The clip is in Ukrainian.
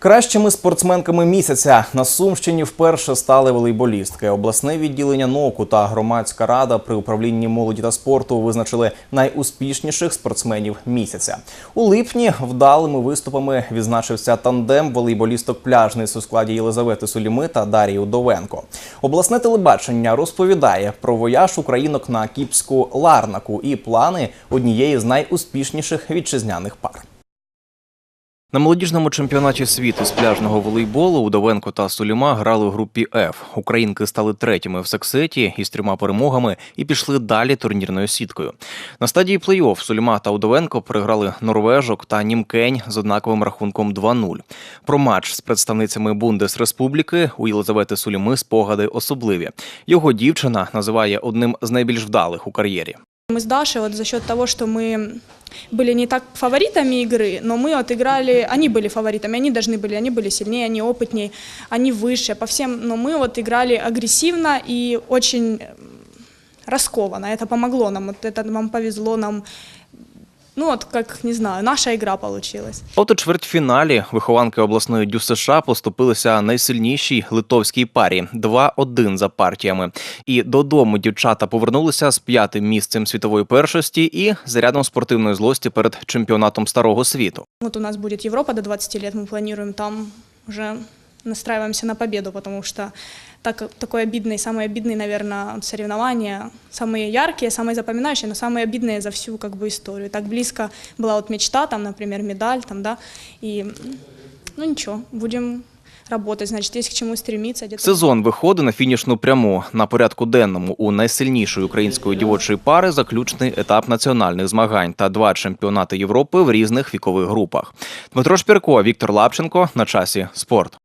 Кращими спортсменками місяця на Сумщині вперше стали волейболістки. Обласне відділення НОКу та громадська рада при управлінні молоді та спорту визначили найуспішніших спортсменів місяця. У липні вдалими виступами відзначився тандем волейболісток пляжниць у складі Єлизавети Суліми та Дарії Удовенко. Обласне телебачення розповідає про вояж українок на кіпську Ларнаку і плани однієї з найуспішніших вітчизняних пар. На молодіжному чемпіонаті світу з пляжного волейболу Удовенко та Суліма грали у групі F. Українки стали третіми в сексеті із трьома перемогами і пішли далі турнірною сіткою. На стадії плей-офф Суліма та Удовенко переграли норвежок та Німкень з однаковим рахунком 2-0. Про матч з представницями Бундесреспубліки у Єлизавети Суліми спогади особливі. Його дівчина називає одним з найбільш вдалих у кар'єрі. Мы с Дашей вот за счет того, что мы были не так фаворитами игры, но мы вот играли, они были фаворитами, они должны были, они были сильнее, они опытнее, они выше по всем, но мы вот играли агрессивно и очень э, раскованно. Это помогло нам, вот это нам повезло, нам, ну вот как, не знаю, наша игра получилась. От у чвертьфіналі вихованки обласної дю США поступилися найсильнішій литовській парі 2-1 за партіями. І додому дівчата повернулися з п'ятим місцем світової першості і зарядом спортивної злості перед чемпіонатом старого світу. Вот у нас будет Европа до 20 лет, мы планируем там уже настраиваемся на победу, потому что так, такое обидное, самые обидные, наверное, соревнования, самые яркие, самые запоминающие, но самые обидные за всю как бы историю. Так близко была вот мечта, там, например, медаль, там, да, и, ну ничего, будем работать, значит, есть к чему стремиться. Где-то Сезон виходить на фінішну пряму. На порядку денному у найсильнішої української дівочої пари заключний етап національних змагань та два чемпіонати Європи в різних вікових групах. Дмитро Шпірко, Віктор Лапченко на часі спорт.